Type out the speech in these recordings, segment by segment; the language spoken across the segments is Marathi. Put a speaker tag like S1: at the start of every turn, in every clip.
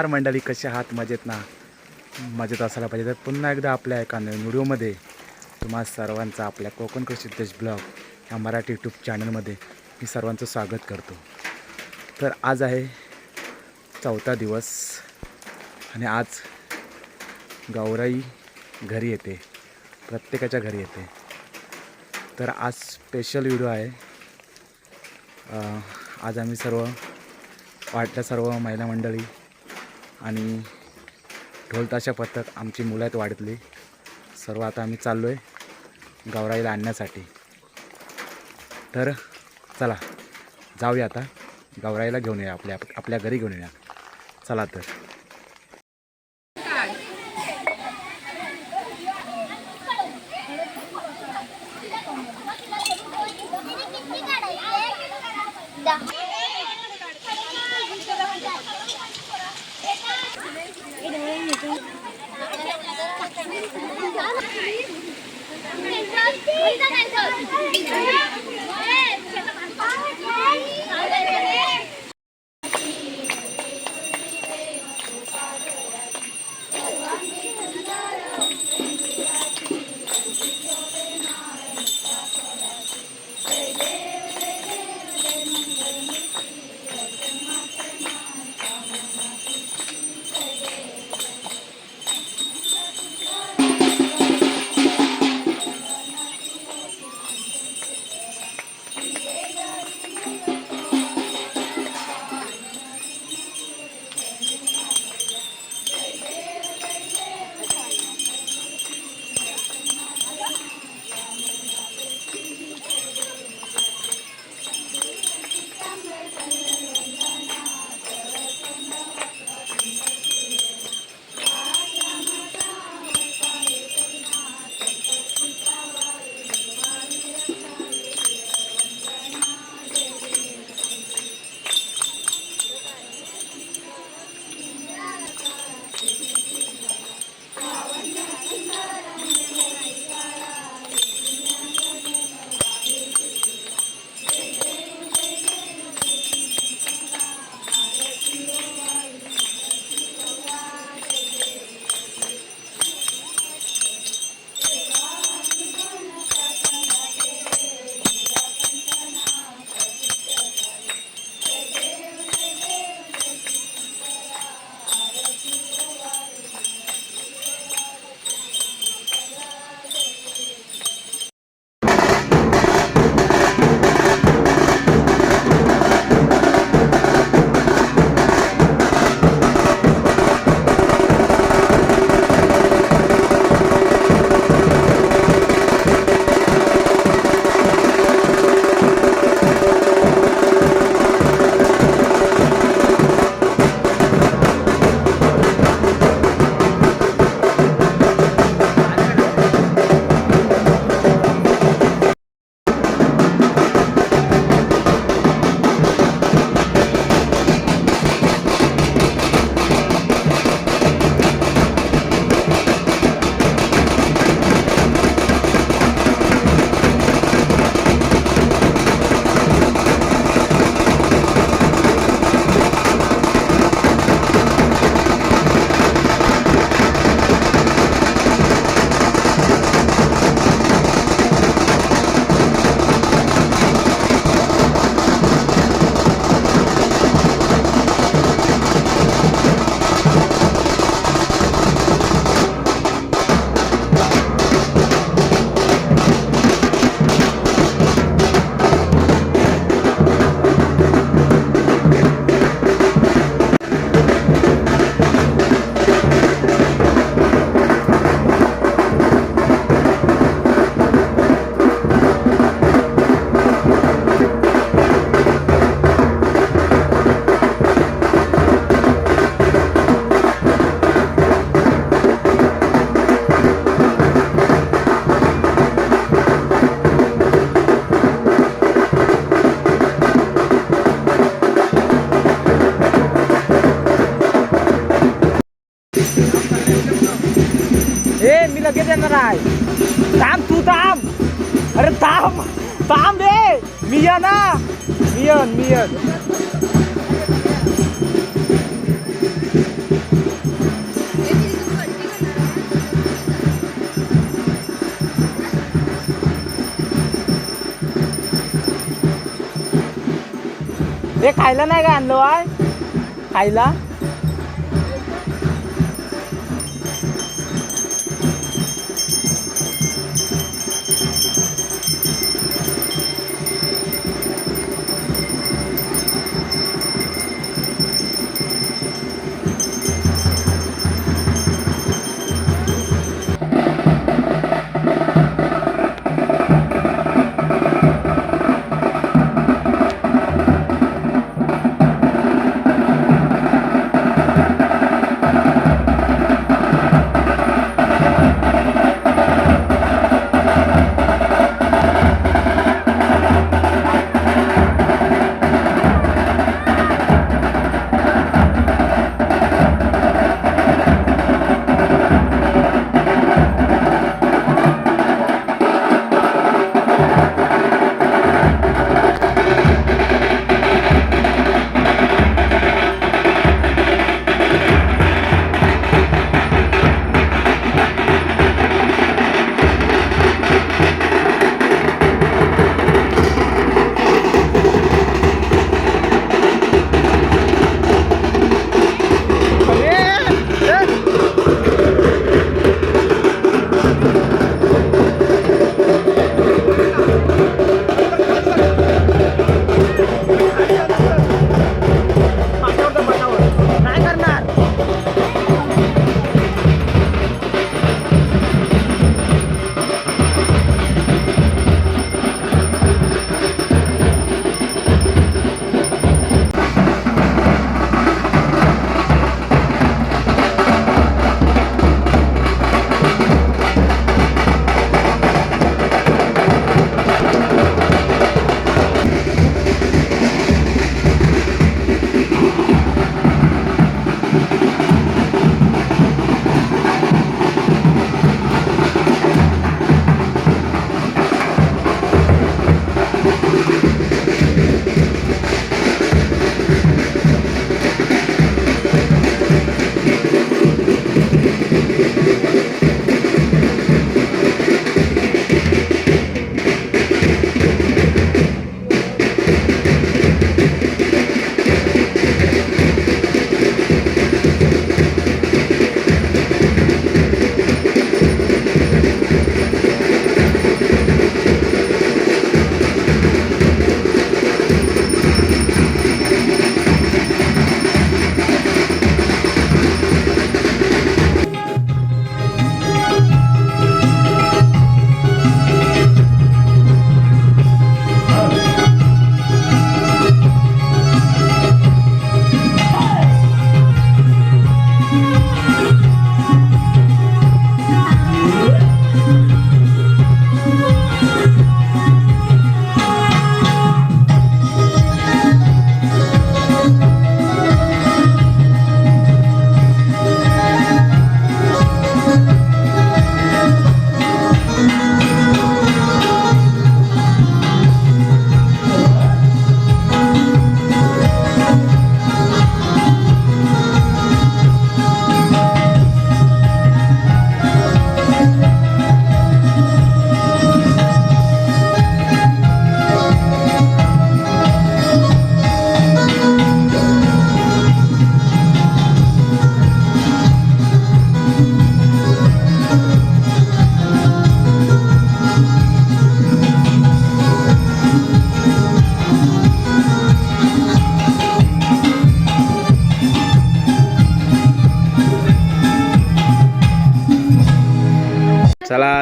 S1: नमस्कार मंडळी कसे आहात? मजेत ना? मजेत असायला पाहिजे. तर पुन्हा एकदा आपल्या एका नवीन व्हिडिओमध्ये तुम्हा सर्वांचा आपल्या कोकण कृषी देश ब्लॉग ह्या मराठी यूट्यूब चॅनलमध्ये मी सर्वांचं स्वागत करतो. तर आज आहे चौथा दिवस आणि आज गौराई घरी येते. प्रत्येकाच्या घरी येते. तर आज स्पेशल व्हिडिओ आहे. आज आम्ही सर्व वाटल्या सर्व महिला मंडळी आणि ढोलताशा पथक आमची मुलं आहेत वाढतली. सर्व आता आम्ही चाललो आहे गावराईला आणण्यासाठी. तर चला जाऊया आता. गावराईला घेऊन येऊया आपल्या आपल्या घरी घेऊन येऊया चला तर. ए मी लगेच येणार आहे.
S2: थांब तू थांब. अरे थांब. थांब ए मी या ना मी येन मी येन. खायला नाही का आणलं आय खायला?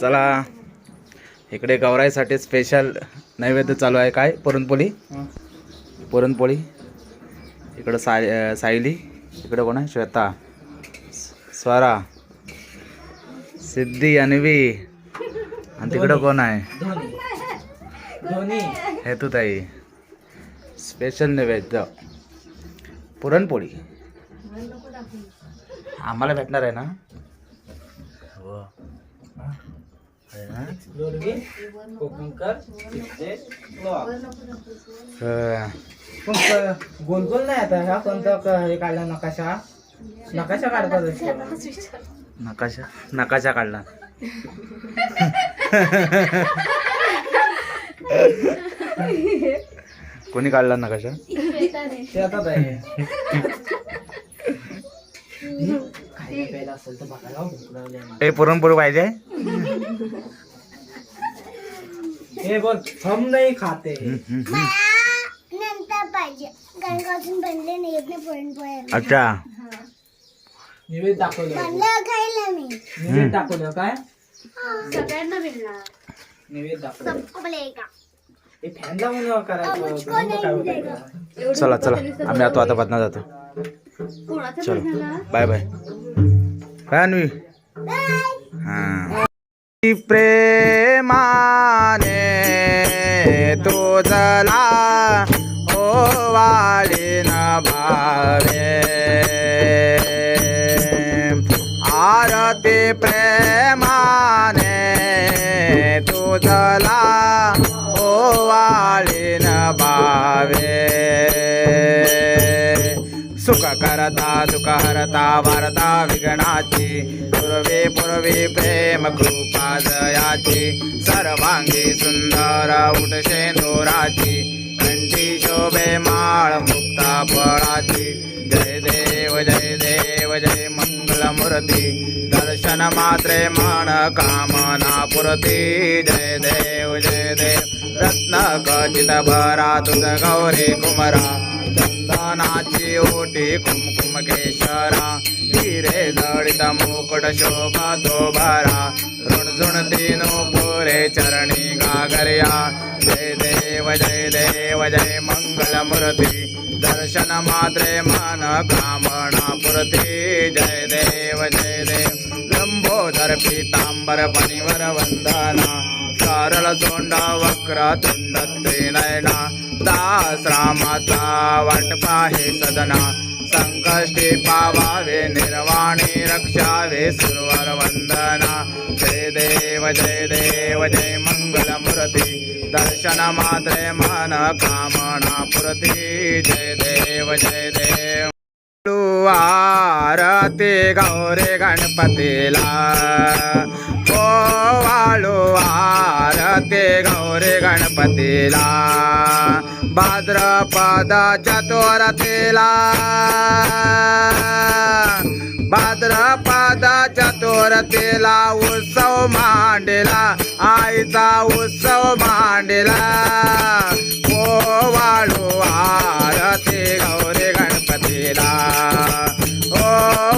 S2: चला. इकडे गौराईसाठी स्पेशल नैवेद्य चालू आहे काय? पुरणपोळी? पुरणपोळी. इकडं साय सायली. इकडं कोण आहे? श्वेता. स्वरा. सिद्धी अन्वी. आणि तिकडं कोण आहे? हेतूताई. स्पेशल नैवेद्य. पुरणपोळी. आम्हाला भेटणार आहे ना? हो
S3: कोकणकर गोल गोल नाही आता? ह्या कोणता हे काढला नकाशा? नकाशा काढतात
S2: नकाशा? नकाशा काढला कोणी काढला नकाशा?
S3: ते आता आहे मला.
S2: ए पुरणपोळी पाहिजे?
S3: हे बोल हम नाही खाते.
S4: नंतर पाहिजे. कारण का अजून बनले नाही येत नाही पुरणपोळ्या.
S2: अच्छा.
S3: निवेद दाखवलं.
S4: बनलं खायला मी.
S3: निवेद दाखवलं काय?
S4: सगळ्यांना मिळणार.
S3: निवेद दाखवलं.
S4: संपले का?
S3: हे फॅन लावून करायचं?
S2: चला चला. आम्ही आता आता बदना जातो. चलो. Bye bye. अन्वी. हा. प्रेमाने तुझला ओ वाळी न भावे. आरती प्रेमाने तुझला ओ वाळी न भावे. सुख करता दुःख हरता वारता विघ्नाची पूर्वे पूर्वी प्रेम कृपा जयाची सर्वांगी सुंदर उठ नोराची। कंठी शोभे माळ मुक्ता फळाची जय देव जय देव जय मंगल मूर्ती दर्शन मात्रे मन कामना पुरती। जय देव जय देव। रत्न कचित भरा तुझ गौरी कुमरा। चंदनाची ओटी कुमकुम केशरा. हिरे जडित मोकड शोभा तो भरा. ऋणझुण तीनो पुरे चरणी गागर्या जय देव जय देव जय मंगल मूर्ती. दर्शन मात्रे मन कामना पुरती जय देव जय देव. लंबोदर पीतांबर पनिवर वंदना. सारळ सोंडा वक्र तुंड त्रिनयना दास रामाचा वाटपा हे सदना। संकष्टी पावावे निर्वाणी रक्षावे सुरवर वंदना जय देव जय देव जय मंगल मूर्ती दर्शन मात्रे मन कामना पुरती। जय देव जय देव। आरती गौरे गणपतीला ओ वाळू आरती गौरे गणपतीला भाद्रपद चतुर्थीला भाद्रपद चतुर्थीला उत्सव मांडला आईचा उत्सव मांडला. ओ वाळू आरती गौरी गणपतीला. ओ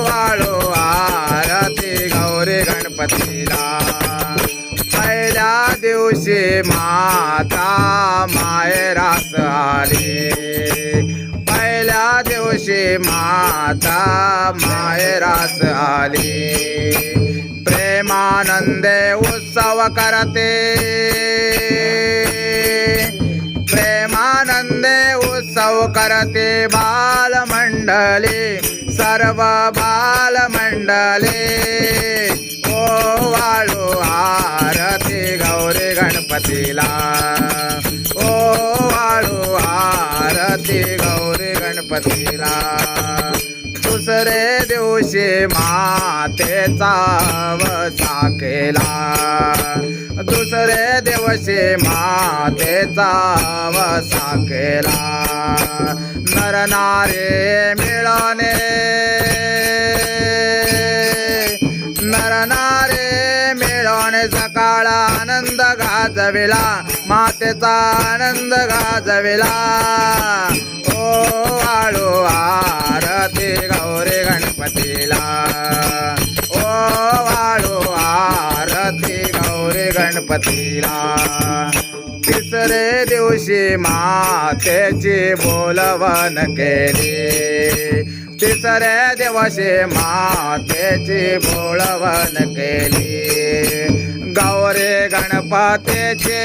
S2: वाळू आरती गौरी गणपतीला. दिवशी माता मायरास आली. पहिल्या दिवशी माता मायरास आली. प्रेमानंदे उत्सव करते. प्रेमानंदे उत्सव करते बालमंडली सर्व बालमंडली. ओ वाळू आरती गणपतीला. ओ वाळू आरती गौरी गणपतीला. दुसरे दिवशी मातेचा वसा केला. दुसरे दिवशी मातेचा वसा केला. नरनारे मिळाने. गाजविला मातेचा आनंद गाजविला. ओ वाळू आरती गौरी गणपतीला. ओ वाळू आरती गौरी गणपतीला. तिसरे दिवशी मातेची बोलवण केली. तिसऱ्या दिवशी मातेची बोलवण केली. गणपतीचे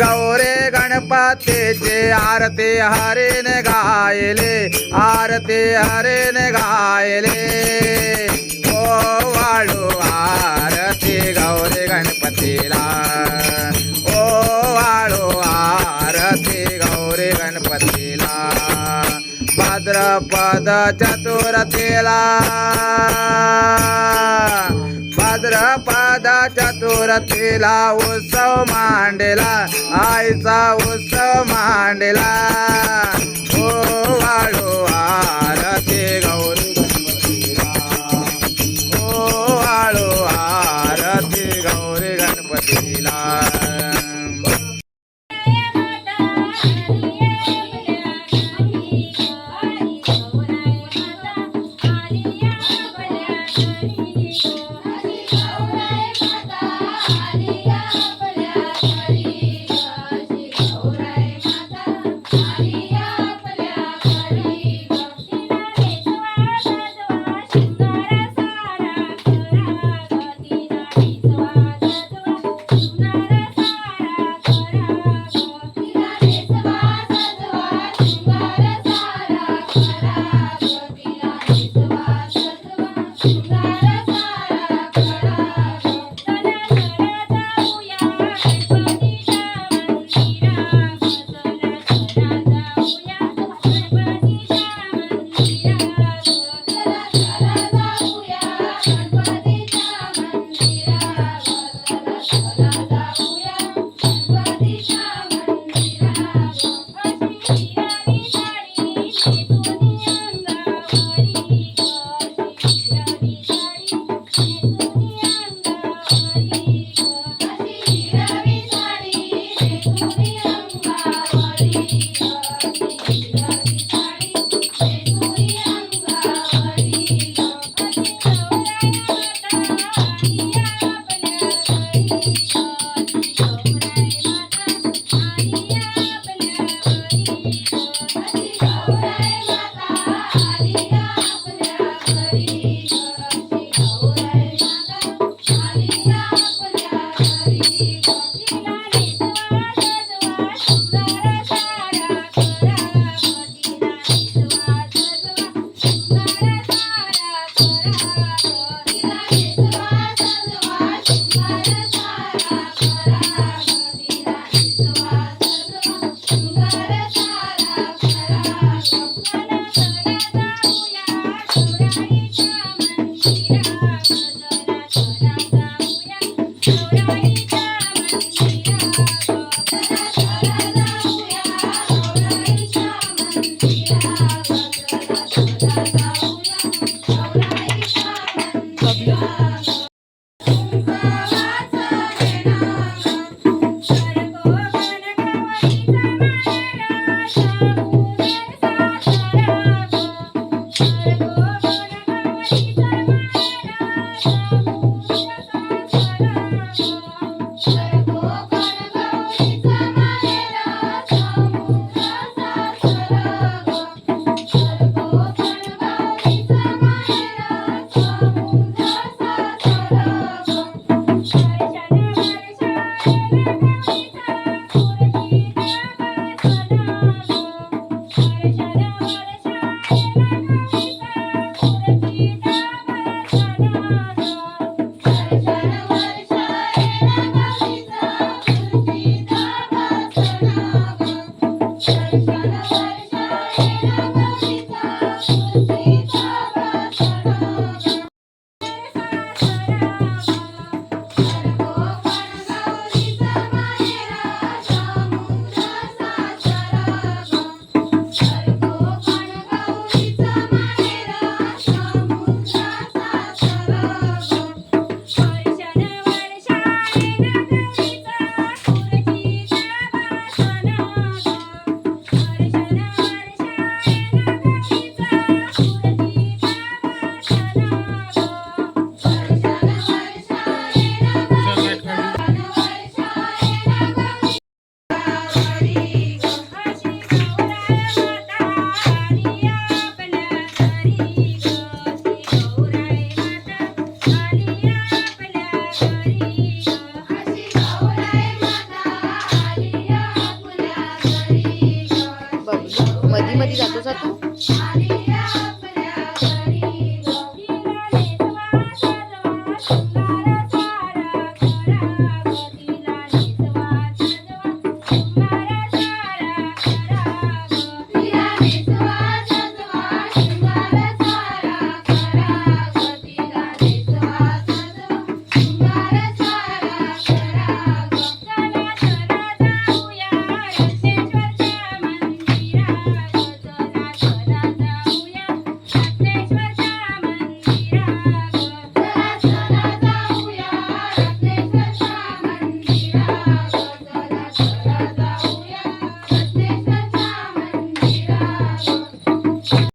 S2: गौरे गणपतीचे आरती हरिण गायले आरती हरिण गायले. ओ
S1: वाळू आरती गौरे गणपतीला. ओ वाळू आरती गौरे गणपतीला. भाद्रपद चतुर्थीला चतुर्थीला उत्सव मांडला आईचा उत्सव मांडला.